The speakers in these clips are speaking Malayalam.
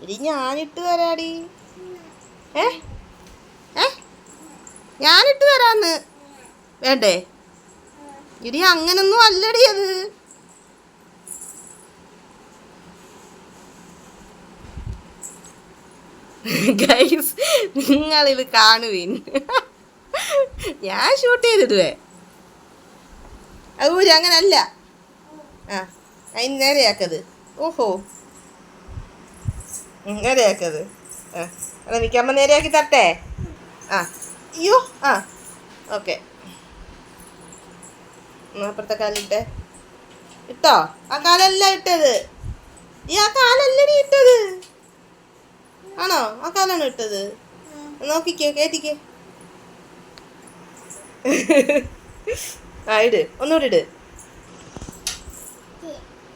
ഇടി ഞാനിട്ട് തരാടി ഏ? ഏ? ഞാനിട്ട് തരാന്ന് വേണ്ടേ? ഇടി അങ്ങനൊന്നും അല്ലടി അത്. ഗൈസ് നിങ്ങളിത് കാണുവിൻ. ഞാൻ ഷൂട്ട് ചെയ്തിടുവേ. അത് ഊരി അങ്ങനല്ല. ആ അതിന് നേരെയാക്കത്. ഓഹോ. നേരെയാക്കത് ആ അല്ല നിൽക്കുമ്പോൾ നേരെയാക്കി തരട്ടെ? ആ അയ്യോ ആ ഓക്കെ. അപ്പുറത്തെ കാലിട്ടെ ഇട്ടോ? ആ കാലല്ല ഇട്ടത്. ഈ ആ കാലല്ലടി ഇട്ടത്. ആണോ? ആ കാലാണ് ഇട്ടത്. നോക്കിക്കേ കേട്ടിക്കേ ആ ഇട്. ഒന്നുകൂടി ഇട്.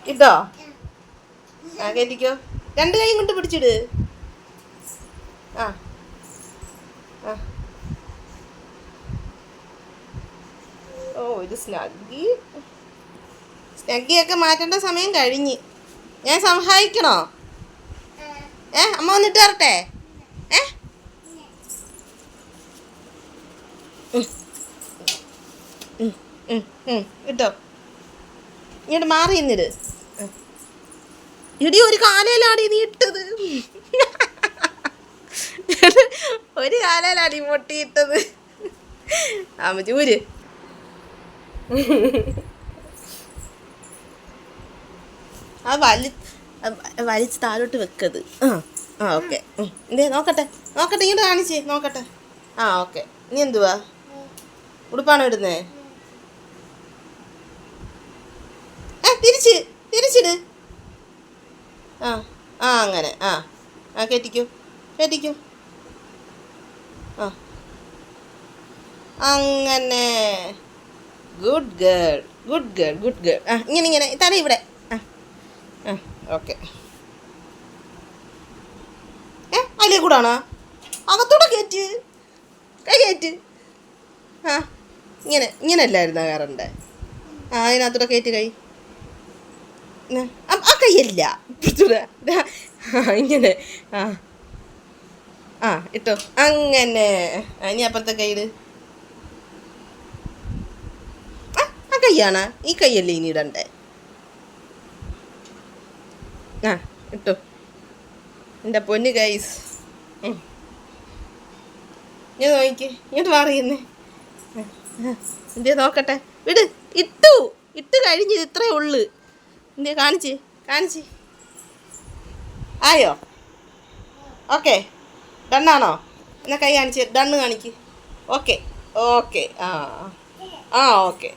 ഇട്ടോ? ആ കേറ്റിക്കോ. രണ്ട് കൈയും കൊണ്ട് പിടിച്ചിട്. ആ. ആ. ഓ ഇത് സ്നഗ്ഗി. സ്നഗ്ഗിയൊക്കെ മാറ്റേണ്ട സമയം കഴിഞ്ഞ്. ഞാൻ സഹായിക്കണോ? ഏ അമ്മ വന്നിട്ട് വരട്ടെ? ഏ? കിട്ടോ ഇങ്ങോട്ട് മാറി നിന്നിട്. ഇടി ഒരു കാലയിലാണ് നീ ഇട്ടത്. ഒരു കാലയിലാണ് പൊട്ടിയിട്ടത് മുട്ടി ഊര്. ആ വലി വലിച്ച് താഴോട്ട് വെക്കത്. ആ ആ ഓക്കെ. എന്തേ നോക്കട്ടെ. നോക്കട്ടെ ഇങ്ങോട്ട് കാണിച്ചേ നോക്കട്ടെ. ആ ഓക്കെ. നീ എന്തുവാ? ഉടുപ്പാണോ ഇടുന്നേ? ഏ തിരിച്ച് തിരിച്ചിട്. ആ ആ അങ്ങനെ ആ. ആ കയറ്റിക്കോ കയറ്റിക്കോ ആ. അങ്ങനെ. Good girl good girl good girl ആ ഇങ്ങനെ ഇങ്ങനെ തല ഇവിടെ. ആ ആ ഓക്കെ ഏ അതിലേ കൂടാണോ അകത്തൂടെ കയറ്റ് കൈ കയറ്റ് ആ ഇങ്ങനെ ഇങ്ങനെ അല്ലായിരുന്നു കയറണ്ടേ ആ അതിനകത്തൂടെ കയറ്റ് കൈ. ആ കൈയല്ല ഇങ്ങനെ. ആ. ആ ഇട്ടോ. അങ്ങനെ. ഇനി അപ്പുറത്തെ കൈയിട് ആ കയ്യാണ് ഈ കൈയല്ലേ ഇനി ഇടണ്ടേ? ആ ഇട്ടോ. എന്റെ പൊന്ന് ഗൈസ് ഞാൻ നോക്കി. ഇങ്ങോട്ട് പറയുന്നേ. എന്തേ നോക്കട്ടെ. വിട്. ഇട്ടു. ഇട്ട് കഴിഞ്ഞ് ഇത് ഇത്രേ ഉള്ളു. എന്തേ കാണിച്ച് കാണിച്ച്. ആയോ? ഓക്കെ. ഡണ്ണാണോ? എന്നാൽ കൈ കാണിച്ച് ഡണ്ണ് കാണിക്ക്. ഓക്കെ ഓക്കെ ആ ആ ഓക്കെ.